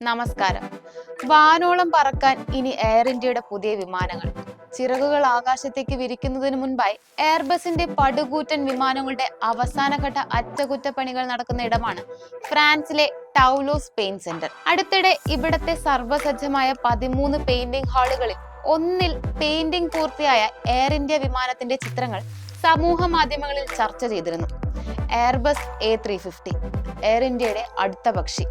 നമസ്കാരം. വാനോളം പറക്കാൻ ഇനി എയർ ഇന്ത്യയുടെ പുതിയ വിമാനങ്ങൾ. ചിറകുകൾ ആകാശത്തേക്ക് വിരിക്കുന്നതിന് മുൻപായി എയർബസിന്റെ പടുകൂറ്റൻ വിമാനങ്ങളുടെ അവസാനഘട്ട അറ്റകുറ്റപ്പണികൾ നടക്കുന്ന ഇടമാണ് ഫ്രാൻസിലെ ടൗലോസ് പെയിൻ സെന്റർ അടുത്തിടെ ഇവിടത്തെ സർവസജ്ജമായ പതിമൂന്ന് പെയിന്റിംഗ് ഹാളുകളിൽ ഒന്നിൽ പെയിന്റിംഗ് പൂർത്തിയായ എയർ ഇന്ത്യ വിമാനത്തിന്റെ ചിത്രങ്ങൾ സമൂഹ മാധ്യമങ്ങളിൽ ചർച്ച ചെയ്തിരുന്നു. Airbus A three fifty Air ഇന്ത്യയുടെ അടുത്ത പക്ഷി.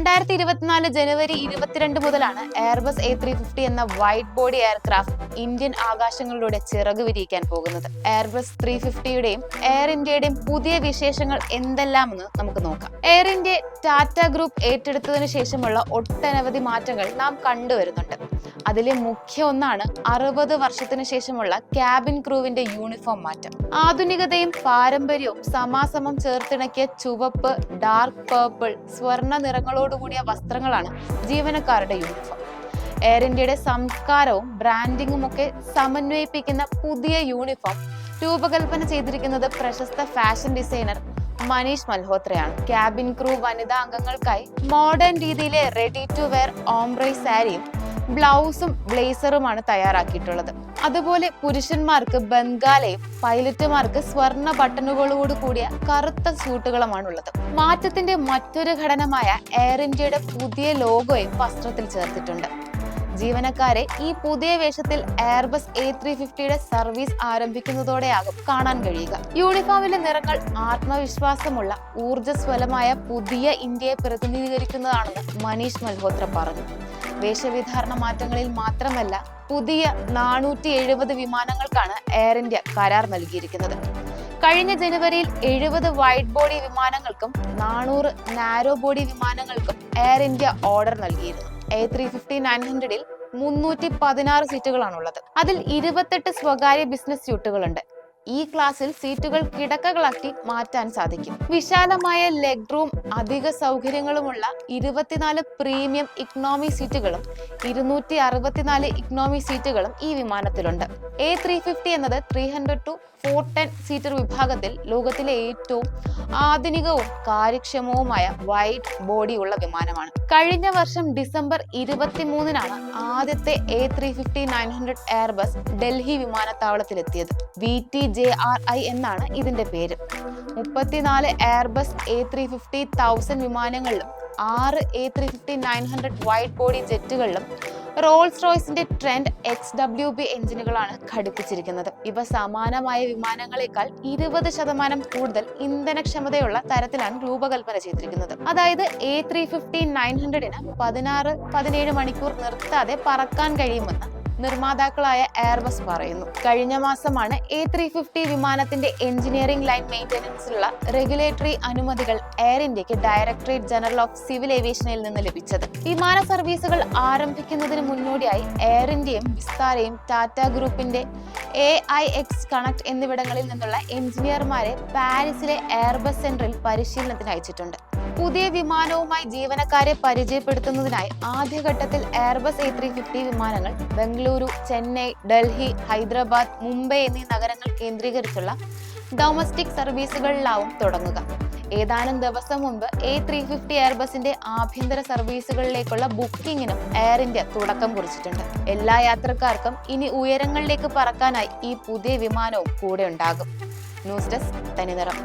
രണ്ടായിരത്തി ഇരുപത്തിനാല് ജനുവരി ഇരുപത്തിരണ്ട് മുതലാണ് എയർബസ് എ ത്രീ ഫിഫ്റ്റി എന്ന വൈറ്റ് ബോഡി എയർക്രാഫ്റ്റ് ഇന്ത്യൻ ആകാശങ്ങളിലൂടെ ചിറക് വിരിയിക്കാൻ പോകുന്നത്. എയർബസ് ത്രീ ഫിഫ്റ്റിയുടെയും എയർ ഇന്ത്യയുടെയും പുതിയ വിശേഷങ്ങൾ എന്തെല്ലാമെന്ന് നമുക്ക് നോക്കാം. എയർ ഇന്ത്യ ടാറ്റ ഗ്രൂപ്പ് ഏറ്റെടുത്തതിനു ശേഷമുള്ള ഒട്ടനവധി മാറ്റങ്ങൾ നാം കണ്ടുവരുന്നുണ്ട്. അതിലെ മുഖ്യ ഒന്നാണ് അറുപത് വർഷത്തിനു ശേഷമുള്ള ക്യാബിൻ ക്രൂവിന്റെ യൂണിഫോം മാറ്റം. ആധുനികതയും പാരമ്പര്യവും സമാസമം ചേർത്തിണക്കിയ ചുവപ്പ് ഡാർക്ക് പേർപ്പിൾ സ്വർണ നിറങ്ങളോടുകൂടിയ വസ്ത്രങ്ങളാണ് ജീവനക്കാരുടെ യൂണിഫോം. എയർ ഇന്ത്യയുടെ സംസ്കാരവും ബ്രാൻഡിങ്ങും ഒക്കെ സമന്വയിപ്പിക്കുന്ന പുതിയ യൂണിഫോം രൂപകൽപ്പന ചെയ്തിരിക്കുന്നത് പ്രശസ്ത ഫാഷൻ ഡിസൈനർ മനീഷ് മൽഹോത്രയാണ്. ക്യാബിൻ ക്രൂ വനിതാ അംഗങ്ങൾക്കായി മോഡേൺ രീതിയിലെ റെഡി ടു വെയർ ഓംബ്രൈ സാരിയും ബ്ലൗസും ബ്ലേസറുമാണ് തയ്യാറാക്കിയിട്ടുള്ളത്. അതുപോലെ പുരുഷന്മാർക്ക് ബംഗാലയും പൈലറ്റുമാർക്ക് സ്വർണ ബട്ടണുകളോട് കൂടിയ കറുത്ത സ്യൂട്ടുകളുമാണുള്ളത് മാറ്റത്തിന്റെ മറ്റൊരു ഘടനമായ എയർ ഇന്ത്യയുടെ പുതിയ ലോഗോയും വസ്ത്രത്തിൽ ചേർത്തിട്ടുണ്ട്. ജീവനക്കാരെ ഈ പുതിയ വേഷത്തിൽ എയർബസ് എ ത്രീ ഫിഫ്റ്റിയുടെ സർവീസ് ആരംഭിക്കുന്നതോടെയാകും കാണാൻ കഴിയുക. യൂണിഫോമിലെ നിറങ്ങൾ ആത്മവിശ്വാസമുള്ള ഊർജസ്വലമായ പുതിയ ഇന്ത്യയെ പ്രതിനിധീകരിക്കുന്നതാണെന്ന് മനീഷ് മൽഹോത്ര പറഞ്ഞു. വേഷവിധാരണ മാറ്റങ്ങളിൽ മാത്രമല്ല പുതിയ നാനൂറ്റി എഴുപത് വിമാനങ്ങൾക്കാണ് എയർ ഇന്ത്യ കരാർ നൽകിയിരിക്കുന്നത്. കഴിഞ്ഞ ജനുവരിയിൽ എഴുപത് വൈഡ് ബോഡി വിമാനങ്ങൾക്കും നാനൂറ് നാരോ ബോഡി വിമാനങ്ങൾക്കും എയർ ഇന്ത്യ ഓർഡർ നൽകിയിരുന്നു. എ ത്രീ ഫിഫ്റ്റി നയൻ ഹൺഡ്രഡിൽ മുന്നൂറ്റി പതിനാറ് സീറ്റുകളാണുള്ളത്. അതിൽ ഇരുപത്തെട്ട് സ്വകാര്യ ബിസിനസ് സ്യൂട്ടുകളുണ്ട്. ഈ ക്ലാസ്സിൽ സീറ്റുകൾ കിടക്കകളാക്കി മാറ്റാൻ സാധിക്കും. വിശാലമായ ലെഗ് റൂം അധിക സൗകര്യങ്ങളുമുള്ള ഇരുപത്തിനാല് പ്രീമിയം ഇക്കണോമി സീറ്റുകളും ഇരുന്നൂറ്റി അറുപത്തിനാല് ഇക്കണോമി സീറ്റുകളും ഈ വിമാനത്തിലുണ്ട്. എ ത്രീ ഫിഫ്റ്റി എന്നത് three hundred two four ten seater വിഭാഗത്തിൽ ലോകത്തിലെ ഏറ്റവും ആധുനികവും കാര്യക്ഷമവുമായ വൈഡ് ഉള്ള വിമാനമാണ്. കഴിഞ്ഞ വർഷം ഡിസംബർ ഇരുപത്തിമൂന്നിനാണ് ആദ്യത്തെ A three fifty nine hundred Airbus Delhi വിമാനത്താവളത്തിലെത്തിയത്. V T J R I എന്നാണ് ഇതിന്റെ പേര്. മുപ്പത്തിനാല് Airbus A three fifty thousand വിമാനങ്ങളിലും ആറ് A three fifty nine hundred wide body ജെറ്റുകളിലും Rolls റോയ്സിന്റെ ട്രെൻഡ് എക്സ് ഡബ്ല്യു ബി എഞ്ചിനുകളാണ് ഘടിപ്പിച്ചിരിക്കുന്നത്. ഇവ സമാനമായ വിമാനങ്ങളെക്കാൾ ഇരുപത് ശതമാനം കൂടുതൽ ഇന്ധനക്ഷമതയുള്ള തരത്തിലാണ് രൂപകൽപ്പന ചെയ്തിരിക്കുന്നത്. അതായത് എ ത്രീ ഫിഫ്റ്റി നയൻ ഹൺഡ്രഡിന് പതിനാറ് പതിനേഴ് മണിക്കൂർ നിർത്താതെ പറക്കാൻ കഴിയുമെന്ന് നിർമ്മാതാക്കളായ എയർബസ് പറയുന്നു. കഴിഞ്ഞ മാസമാണ് എ ത്രീ ഫിഫ്റ്റി വിമാനത്തിന്റെ എഞ്ചിനീയറിംഗ് ലൈൻ മെയിന്റനൻസിലുള്ള റെഗുലേറ്ററി അനുമതികൾ എയർ ഇന്ത്യയ്ക്ക് ഡയറക്ടറേറ്റ് ജനറൽ ഓഫ് സിവിൽ ഏവിയേഷനിൽ നിന്ന് ലഭിച്ചത്. വിമാന സർവീസുകൾ ആരംഭിക്കുന്നതിന് മുന്നോടിയായി എയർ ഇന്ത്യയും വിസ്താരയും ടാറ്റ ഗ്രൂപ്പിന്റെ എ ഐ എക്സ് കണക്ട് എന്നിവിടങ്ങളിൽ നിന്നുള്ള എഞ്ചിനീയർമാരെ പാരീസിലെ എയർബസ് സെന്ററിൽ പരിശീലനത്തിന് അയച്ചിട്ടുണ്ട്. പുതിയ വിമാനവുമായി ജീവനക്കാരെ പരിചയപ്പെടുത്തുന്നതിനായി ആദ്യഘട്ടത്തിൽ എയർബസ് എ ത്രീ ഫിഫ്റ്റി വിമാനങ്ങൾ ബംഗളൂരു ചെന്നൈ ഡൽഹി ഹൈദരാബാദ് മുംബൈ എന്നീ നഗരങ്ങൾ കേന്ദ്രീകരിച്ചുള്ള ഡൊമസ്റ്റിക് സർവീസുകളിലാവും തുടങ്ങുക. ഏതാനും ദിവസം മുമ്പ് എ ത്രീ ഫിഫ്റ്റി എയർബസിന്റെ ആഭ്യന്തര സർവീസുകളിലേക്കുള്ള ബുക്കിംഗിനും എയർ ഇന്ത്യ തുടക്കം കുറിച്ചിട്ടുണ്ട്. എല്ലാ യാത്രക്കാർക്കും ഇനി ഉയരങ്ങളിലേക്ക് പറക്കാനായി ഈ പുതിയ വിമാനവും കൂടെ ഉണ്ടാകും. ന്യൂസ് ഡെസ്ക് തനിനിറം.